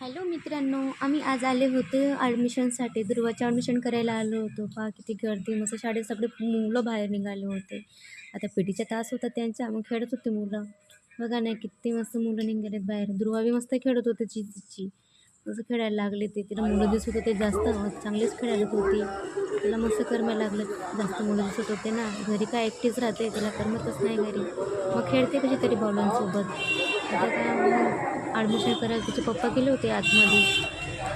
Hello मित्रांनो आम्ही आज आले होते ॲडमिशनसाठी ध्रुवाचे ॲडमिशन करायला आलो होतो. पहा किती गर्दी मस्त शाळेत सगळे मुलं बाहेर निघाले होते. आता पीटीचा तास होता त्यांच्या मग खेळत होते मुलं. बघा नाही किती मस्त मुलं निघालेत बाहेर. ध्रुवा बी मस्त खेळत होते चिची असं खेळायला लागले ते तिला मुलं दिसत होते जास्त चांगलेच खेळायला होती. तिला मस्त करमायला लागलं. जास्त मुलं दिसत होते ना. घरी काय एकटीच राहते तिला करमतच नाही घरी. मग खेळते कशी तरी भावलांसोबत आता काय ॲडमिशन करायला तिचे पप्पा गेले होते आतमध्ये.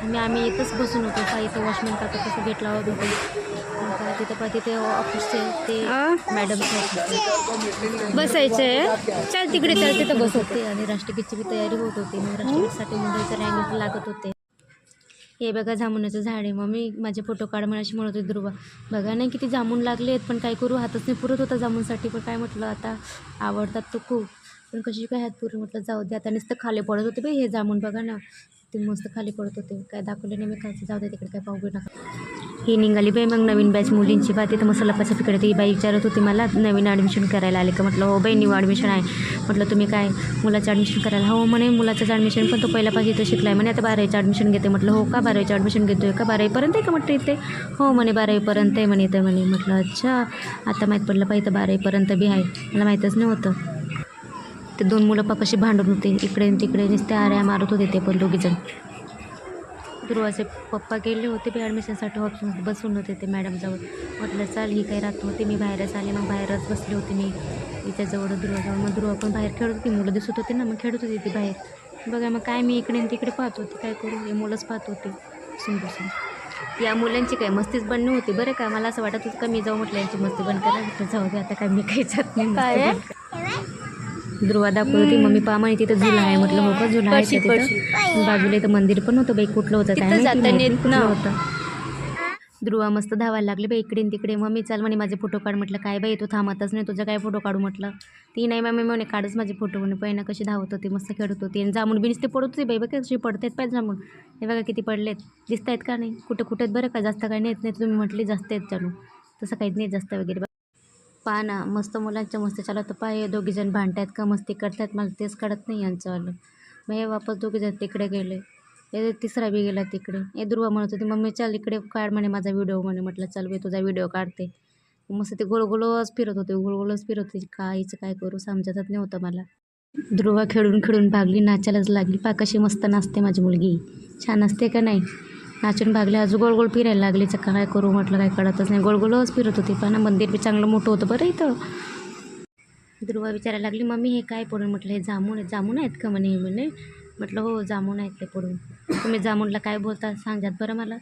आणि आम्ही इथंच बसून होतो. का इथं वॉचमॅन काका कसं गेट लावत होते. तिथं पा तिथे ऑफिसचे ते मॅडम बसायचं चल तिकडे चल तिथं बस होते. आणि राष्ट्रगीतची बी तयारी होत होती. मग राष्ट्रगीतसाठी मुलाचं रँक लागत होते. हे बघा जामुनाचं झाड आहे. मग मी माझे फोटो काढ म्हणाशी म्हणत होते ध्रुवा. बघा नाही किती जामून लागले आहेत पण काय करू? हातच नाही पुरत होता जामूनसाठी. पण काय म्हटलं आता? आवडतात तो खूप. पण कशी काय हात पुरे? म्हटलं जाऊ दे. आता नुसतं खाली पडत होते बाई हे जामून बघा ना. ते मस्त खाली पडत होते. काय दाखवले नाही मी खायचं जाऊ दे तिकडे काय पाहू नका ही निघाली बाई मग नवीन बॅच मुलींची. बात तिथं मसाला पाचा तिकडे ती बाई विचारत होती मला नवीन ॲडमिशन करायला आले का? म्हटलं हो बाई न्यू ॲडमिशन आहे. म्हटलं तुम्ही काय मुलाचं ॲडमिशन करायला? हो म्हणे मुलाचंच ॲडमिशन पण तो पहिल्यापासून इथं शिकला आहे म्हणे. आता बारावीचं ॲडमिशन घेते. म्हटलं हो का बारावीचं ॲडमिशन घेतो आहे का? बारावीपर्यंत आहे का म्हटलं इथे? हो म्हणे बारावीपर्यंत आहे म्हणे इथं म्हणे. म्हटलं अच्छा. आता माहीत पडलं पाहिजे बारावीपर्यंत बी आहे. मला माहीतच नव्हतं. ते दोन मुलं पा कशी भांडत होते. इकडे तिकडे नुसते आऱ्या मारत होते ते पण दोघीजण ध्रुवाचे पप्पा गेले होते बी ॲडमिशनसाठी ऑप्शन बसून होते ते मॅडमजवळ म्हटलं चाल ही काही राहत नव्हती मी बाहेरच आले. मग बाहेरच बसले होते मी तिच्याजवळ ध्रुवाजवळ मग ध्रुवा पण बाहेर खेळत होती. मुलं दिसत होते ना मग खेळत होती ती बाहेर. बघा मग काय मी इकडे तिकडे पाहत होते. काय करू? हे मुलंच पाहत होते. बसून बसून. या मुलांची काय मस्तीच बंद नव्हती बरं का? मला असं वाटत होतं का मी जाऊ म्हटलं यांची मस्ती बंद करा. जाऊ दे आता काय मी काही जात नाही काय ध्रुवा दाखवत होती मम्मी पा म्हणे तिथं झुला आहे. म्हटलं हो का झुला आहे का तिथं? बाजूला इथं मंदिर पण होतं बाई कुठलं होतं काय माहिती कुठलं. होतं. ध्रुवा मस्त धावायला लागली बाई इकडे तिकडे. मम्मी चाल म्हणे माझे फोटो काढ. म्हटलं काय बाई तू थांबतच नाही तुझा काय फोटो काढू म्हटलं? ती नाही मम्मी म्हणे काढच माझे फोटो. म्हणे पहिना कशी धावत होती मस्त खेळत होती. आणि जामून बिनीस ते पडत होती बाई बघा कशी पडतात पाहिजे जामून हे बघा किती पडलेत. दिसत आहेत का नाही? कुठं कुठे आहेत बरं का? जास्त काही नेत नाही तुम्ही म्हटले जास्त आहेत चालू. तसं काहीच नाही जास्त वगैरे. पहा ना मस्त मुलांच्या मस्त चालत पाय दोघीजण भांडतात का मस्ती करतात मला तेच कळत नाही यांचं आलं. मग हे वापस दोघीजण तिकडे गेले. हे तिसरा बी गेला तिकडे. हे दुर्वा म्हणत होती मम्मी चल इकडे काढ म्हणे माझा व्हिडिओ म्हणे. म्हटलं चल मी तुझा व्हिडिओ काढते. मस्त ते गोलगोलच फिरत होते गोलगोलच फिरत होते. काहीचं काय करू समजतच नाही होतं मला. ध्रुवा खेळून खेळून भागली नाचायलाच लागली. पा कशी मस्त नाचते माझी मुलगी. छान असते का नाही? नाचून भागले. अजून गोल गोल फिरायला लागली. चक्का काय करू म्हटलं काय कळतच नाही. गोल गोलच फिरत होती. पण मंदिर बी चांगलं मोठं होतं बरं इथं. ध्रुवा विचारायला लागली मम्मी हे काय पडून? म्हटलं हे जामून आहे जामून आहेत का? म्हणे हे म्हणे. म्हटलं हो जामून आहेत ते पडून. तुम्ही जामूनला काय बोलता? सांगात बरं मला.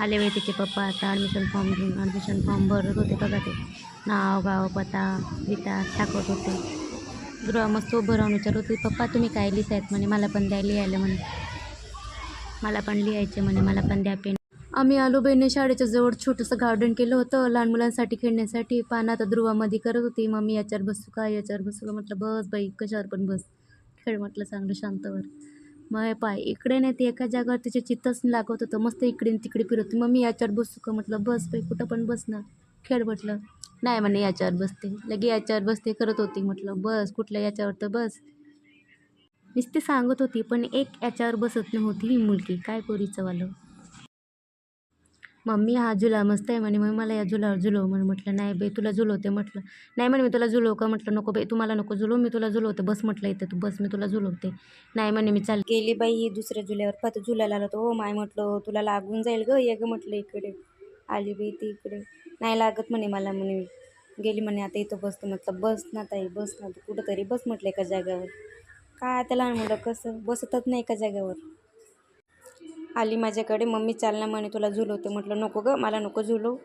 आले बाई तिचे पप्पा. आता ॲडमिशन फॉर्म घेऊन ॲडमिशन फॉर्म भरत होते बघा ते. नाव गाव पत्ता विता टाकत होते. दुर्वा मस्त उभं राहून विचारत होती पप्पा तुम्ही काय लिहित म्हणे मला पण द्या लिहायला म्हणे. मला पण लिहायचे म्हणे मला पण द्या पेन. आम्ही आलो बहिणी शाळेच्या जवळ छोटंसं गार्डन केलं होतं. लहान मुलांसाठी खेळण्यासाठी पान आता ध्रुवामध्ये करत होती. मम्मी याच्यावर बसू का? याच्यावर बसू का? म्हटलं बस बाई कशावर पण बस. खेळ म्हटलं चांगलं शांतवर. मग पाय इकडे नाही ते एका जागेवर तिचे चित्तच लागत होतं. मस्त इकडे तिकडे फिरत होती. मम्मी याच्यावर बसू का? म्हटलं बस बाई कुठं पण बस ना. खेळ म्हटलं. नाही म्हणे याच्यावर बसते. लगे याच्यावर बसते करत होती म्हटलं. बस कुठल्या याच्यावर तर बस. नुसते सांगत होती पण एक याच्यावर बसत नव्हती ही मुलगी. काय कोरीचं वालं? मम्मी हा झुला मस्त आहे म्हणे. मग मला या झुलावर झुलव म्हणून म्हटलं नाही बाई तुला झुलवते. म्हटलं नाही म्हणे मी तुला झुलव का? म्हटलं नको बाई तुम्हाला नको झुलव. मी तुला झुलवते. बस म्हटलं इथे तू. बस मी तुला झुलवते. नाही म्हणे मी चाल गेली बाई ही दुसऱ्या झुल्यावर. पाहतो झुलायला आलो हो माय म्हटलं तुला लागून जाईल ग. ये ग म्हटलं इकडे. आली बाई ती इकडे. नाही लागत म्हणे मला म्हणे. गेली म्हणे आता इथं बसतो. म्हटलं बस ना ताई बस ना. तू कुठंतरी बस म्हटलं एका जागेवर. काय आता लहान मुलं कसं? बसतच नाही एका जागेवर? आली माझ्याकडे मम्मी चाल ना म्हणे तुला झुलवते. म्हटलं नको ग मला नको झुलव.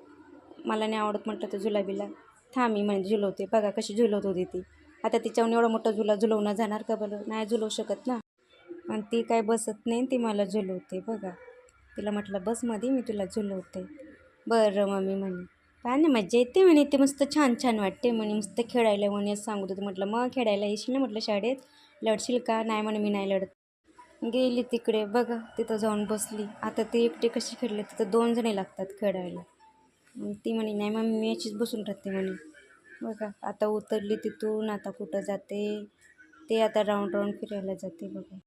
मला नाही आवडत म्हटलं तर झुलाबीला थांब मी म्हणे झुलवते. बघा कशी झुलवत होती ती. आता तिच्याहून एवढा मोठा झुला झुलवणं जाणार का बरं? नाही झुलवू शकत ना. आणि ती काय बसत नाही ती मला झुलवते बघा. तिला म्हटलं बसमध्ये मी तुला झुलवते. बरं मम्मी म्हणे. काय नाही मजा येते म्हणे ते मस्त छान छान वाटते म्हणे मस्त खेळायला म्हणे सांगत होते. म्हटलं मग खेळायला येशील ना? म्हटलं शाळेत. लढशील का? नाही म्हणे मी नाही लढत. गेली तिकडे बघा तिथं जाऊन बसली. आता ती एकटी कशी खेळले? तिथं दोन जणी लागतात खेळायला. ती म्हणे नाही मग मी याचीच बसून राहते म्हणे. बघा आता उतरली तिथून आता कुठं जाते? ते आता राऊंड राऊंड फिरायला जाते बघा.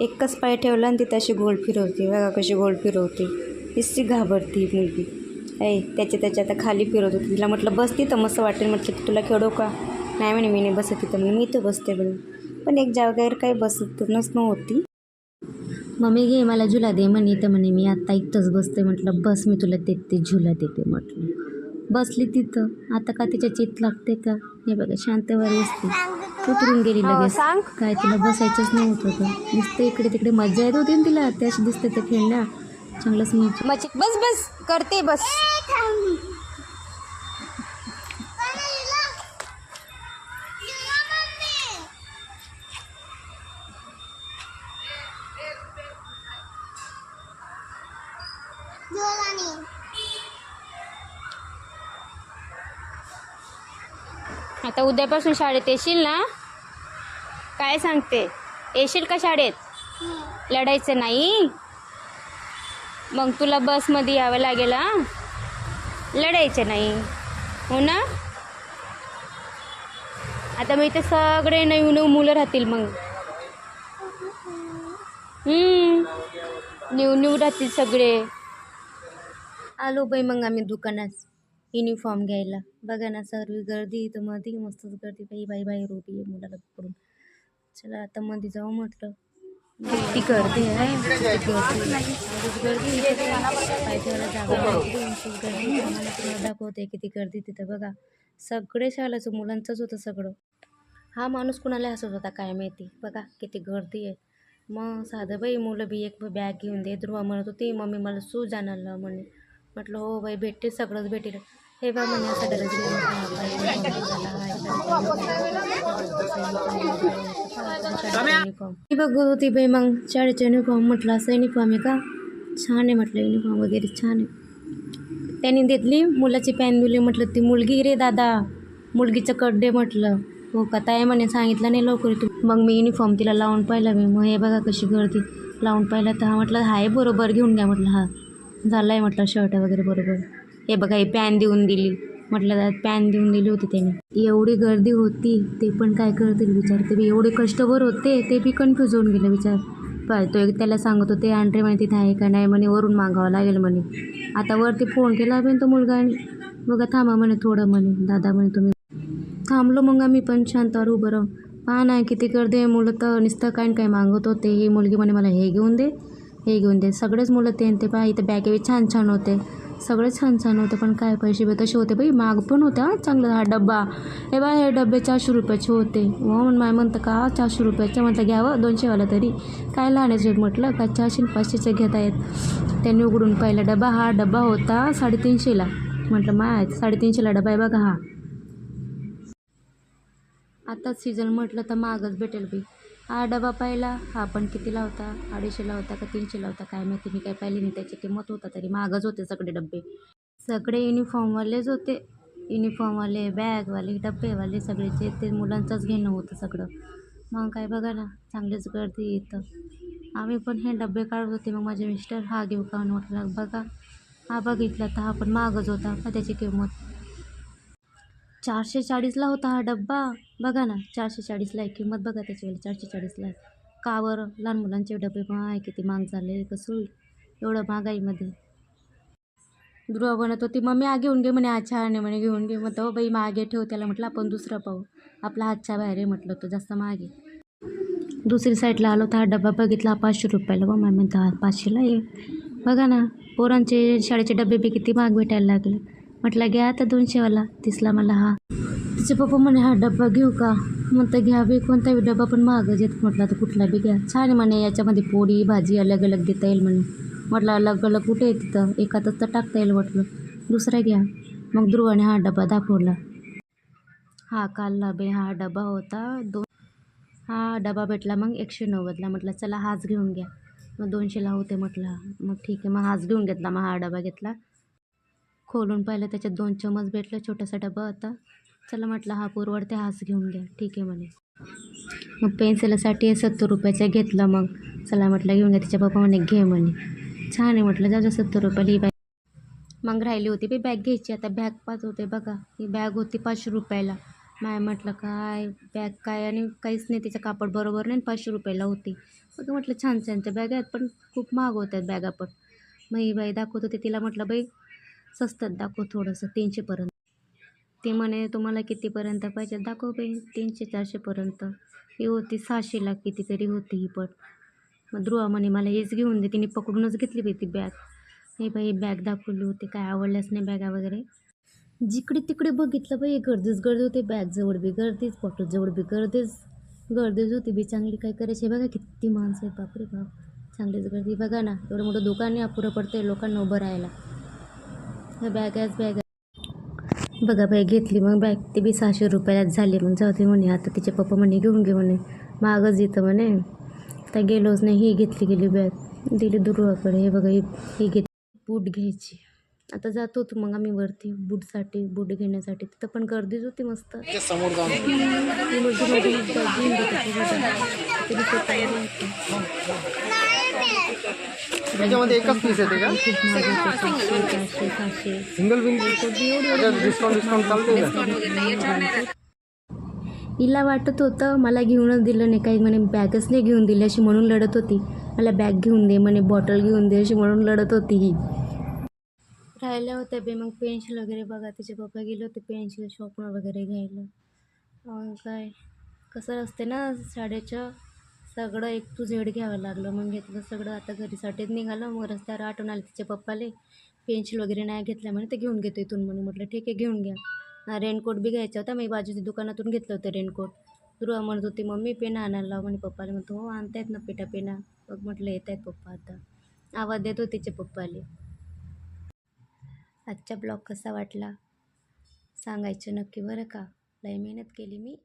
एकच पाय ठेवला आणि ती तशी गोल फिरवते. बघा कशी गोल फिरवते. इतकी घाबरती मुलगी. ऐ त्याच्या त्याच्या आता खाली फिरवत होती. तिला म्हटलं बस तिथं मस्त वाटेल. म्हटलं तुला खेळू का? नाही म्हणे मी नाही बसत तिथं. मी तर बसते म्हणे. पण एक जागेवर काही बसतच नव्हती. मम्मी घे मला झुला दे म्हणे तर म्हणे मी आत्ता इथंच बसते म्हटलं बस मी तुला देते झुला देते म्हटलं. बसली तिथं. आता का तिच्या चित लागते का? हे बघा शांतवर बसते उतरून गेली लगेच. काय तिला बसायचंच नव्हतं का नुसतं इकडे तिकडे मजा येत होती ना तिला. त्याशी दिसते ते खेळण्या. चांगलंच मजा मचित बस बस करते बस. आता उद्यापासून शाळेत येशील ना? काय सांगते? येशील का शाळेत? लढायचं नाही? मग तुला बसमध्ये यावं लागेल हा? लढायचं नाही. हो ना? आता मग इथे सगळे नऊ नऊ मुलं राहतील मग. न्यू न्यू राहतील सगळे. आलो बाई मग आम्ही दुकानात. युनिफॉर्म घ्यायला. बघा ना सर्व गर्दी इथं मध्ये मस्तच गर्दी. बाई बाई बाहेर उभी आहे मुलाला पकडून. चला आता मध्ये जाऊ म्हटलं. किती गर्दी आहे गर्दी गर्दी जागा तुम्हाला दाखवते किती गर्दी तिथं. बघा सगळे शाळेचं मुलांचंच होतं सगळं. हा माणूस कुणाला हसत होता काय माहिती? बघा किती गर्दी आहे. मग साधं बाई मुलं बी एक बॅग घेऊन दे. ध्रुवा म्हणत होती मम्मी मला सूज आणायला म्हणे. म्हटलं हो बाई भेटते सगळंच भेटेल. हे बा म्हणे असं डरच युनिफॉर्म मी बघत होती बाई मग शाळेचा युनिफॉर्म म्हटलं असं युनिफॉर्म आहे का छान आहे म्हटलं युनिफॉर्म वगैरे छान आहे त्यांनी घेतली मुलाची पॅन दिली म्हटलं ती मुलगी रे दादा मुलगीचं कड्डे म्हटलं हो का ताई म्हणे सांगितलं नाही लवकर तू मग मी युनिफॉर्म तिला लावून पाहिला मी मग हे बघा कशी गर्दी लावून पाहिला तर हा म्हटलं हाय बरोबर घेऊन घ्या म्हटलं हा झाला आहे म्हटलं शर्ट वगैरे बरोबर हे बघा हे पॅन देऊन दिली. म्हटलं त्यात पॅन देऊन दिली होती त्याने. एवढी गर्दी होती ते पण काय करतील विचार ते बी एवढे कष्टभर होते ते बी कन्फ्यूज होऊन गेले विचार पाय तो एक त्याला सांगत होते आंट्रे म्हणे तिथे आहे का नाही म्हणे वरून मागावं लागेल म्हणे. आता वरती फोन केला पण तो मुलगा आणि बघा थांबा म्हणे थोडं म्हणे दादा म्हणे तुम्ही. थांबलो मग आम्ही पण शांतावर उभं राहून पहा ना किती गर्दी आहे मुलं तर नुसतं काय काय मागत होते. ही मुलगी म्हणे मला हे घेऊन दे हे घेऊन दे. सगळेच मुलं ते ते पहा इथं बॅगे छान छान होते. सगळे छान छान होते पण काय पैसे बी तसे होते बाई. माग पण होत्या चांगलं हा डब्बा. हे बा हे डबे चारशे रुपयाचे होते. हो म्हण माय म्हणतं का चारशे रुपयाचे? म्हटलं घ्यावं दोनशेवाला तरी. काय लहानाचे म्हटलं का चारशे पाचशेचे घेता येत. त्यांनी उघडून पाहिला डबा हा डबा होता साडेतीनशेला म्हटलं माय साडेतीनशेला डबा आहे बघा हा. आताच सीजन म्हटलं तर मागच भेटेल बाई. हा डबा पाहिला. हा पण कितीला होता अडीचशेला होता का तीनशेला होता काय माहिती. मी काय पाहिली नाही. त्याची किंमत होता तरी मागच होते सगळे डबे सगळे युनिफॉर्मवालेच होते. युनिफॉर्मवाले बॅगवाले डब्बेवाले सगळेचे. ते मुलांचंच घेणं होतं सगळं. मग काय बघा ना. चांगलीच गर्दी येतं आम्ही पण हे डबे काढत होते. मग माझे मिस्टर हा घेऊ का? म्हटलं बघा. हा बघितला तर हा पण मागच होता. का त्याची किंमत चारशे चाळीसला होता हा डब्बा. बघा ना चारशे चाळीसला आहे. किंमत बघा त्याची वाली चारशे चाळीसला आहे. का बरं? लहान मुलांचे डबे पण किती महाग झाले कसं? होईल एवढं महागाईमध्ये ध्रुवा बनत होती मम्मी आ घेऊन घे म्हणे आच्छा आणि म्हणे घेऊन घे. मग हो बाई मागे ठेव त्याला म्हटलं आपण दुसरं पाहू. आपला हातच्या बाहेर आहे म्हटलं तो जास्त मागे दुसरी साईडला आलो तर हा डबा बघितला पाचशे रुपयाला. बघ मॅम म्हणता पाचशेला ये बघा ना पोरांचे शाळेचे डबे बी किती महाग भेटायला लागले. म्हटलं घ्या आता दोनशेवाला. तिसला मला हा. तिचे पप्पा म्हणे हा डब्बा घेऊ का? म्हणतं घ्या बी कोणता बी डबा पण महागच येत म्हटलं तर कुठला बी घ्या. छान आहे म्हणे याच्यामध्ये पोळी भाजी अलग अलग देता येईल म्हणे. म्हटलं अलग अलग कुठे आहे तिथं? एखादंच तर टाकता येईल म्हटलं दुसरा घ्या. मग ध्रुवाने हा डबा दाखवला. हा कालला बे हा डबा होता दोन हा डबा भेटला मग एकशे नव्वदला. म्हटलं चला हाच घेऊन घ्या. मग दोनशेला होते म्हटलं. मग ठीक आहे मग हाच घेऊन घेतला मग हा डबा घेतला. खोलून पाहिलं त्याच्यात दोन चमच भेटलं छोटासा डबा होता. चला म्हटलं हा पुरवडते हाच घेऊन घ्या ठीक आहे म्हणे. मग पेन्सिलसाठी सत्तर रुपयाचं घेतलं मग. चला म्हटलं घेऊन घ्या तिच्या पप्पा म्हणे घे म्हणे. छान आहे म्हटलं जा जा सत्तर रुपयाला ही बॅग मग राहिली होती बी बॅग घ्यायची. आता बॅग पाच होते बघा. ही बॅग होती पाचशे रुपयाला. माय म्हटलं काय? बॅग काय? आणि काहीच नाही तिचं कापड बरोबर नाही आणि पाचशे रुपयाला होती. मग म्हटलं छान छानच्या बॅग आहेत पण खूप महाग होत आहेत बॅगा पण मग ही बाई दाखवत होती तिला म्हटलं बाई स्वस्तात दाखव थोडंसं तीनशेपर्यंत. ते म्हणे तुम्हाला कितीपर्यंत पाहिजे? दाखव बाई तीनशे चारशेपर्यंत. ही होती सहाशेला कितीतरी होती ही पण. मग ध्रुवा म्हणे मला हेच घेऊन दे. तिने पकडूनच घेतली बाई ती बॅग. हे बाई बॅग दाखवली होती काय आवडल्याच नाही बॅगा वगैरे. जिकडे तिकडे बघितलं बाई गर्दीच गर्दी होती बॅगजवळ बी गर्दीच बॉटलजवळ बी गर्दीच. गर्दीच होती बी चांगली काय करायची? बघा किती माणसं आहेत बापरे बाप. चांगलीच गर्दी. बघा ना एवढं मोठं दुकान आहे अपुरं पडतं लोकांना उभं राहायला. ह्या बॅगाच बॅग बघा बाई घेतली मग बॅग ती बी सहाशे रुपयालाच झाली. मग जाऊ दे म्हणे आता तिचे पप्पा म्हणे घेऊन घे म्हणे मागच येतं म्हणे. तर गेलोच नाही ही घेतली गेली बॅग. दिली दुर्वाकडे हे बघा ही ही घेत बूट घ्यायची. आता जातो होतो मग आम्ही वरती बूटसाठी बूट घेण्यासाठी. तिथं पण गर्दीच होती मस्त. समोर त्याच्यामध्ये एकच पीस येते का? सिंगल विंग डिस्काउंट डिस्काउंट चालते का? हिला वाटत होतं मला घेऊनच दिलं नाही काही म्हणे बॅगच नाही घेऊन दिली अशी म्हणून लढत होती. मला बॅग घेऊन दे म्हणे बॉटल घेऊन दे अशी म्हणून लढत होती ही. राहिल्या होत्या बे मग पेन्सिल वगैरे बघा तिचे पप्पा गेले होते पेन्सिल शॉपनं वगैरे घ्यायला. मग काय? कसं असते ना शाळेचं सगळं एक टू झेड घ्यावं लागलं. मग घेतलं सगळं. आता घरीसाठीच निघालं. मग रस्त्यावर आठवण आली तिचे पप्पाले. पेन्सिल वगैरे नाही घेतल्या म्हणे. ते घेऊन घेतो इथून. म्हणून म्हटलं ठीक आहे घेऊन घ्या. रेनकोट बी घ्यायचा होता. मी बाजूच्या दुकानातून घेतलं होतं रेनकोट. ध्रुवा म्हणत होती मम्मी पेना आणायला लाव. म्हणे पप्पाला. म्हणतो हो आणता येत ना पेटा पेना. मग म्हटलं येत आहेत पप्पा आता. आवाज देत होते तिचे पप्पाले. आजचा ब्लॉग कसा वाटला? सांगायचं नक्की बरं का? लय मेहनत केली मी.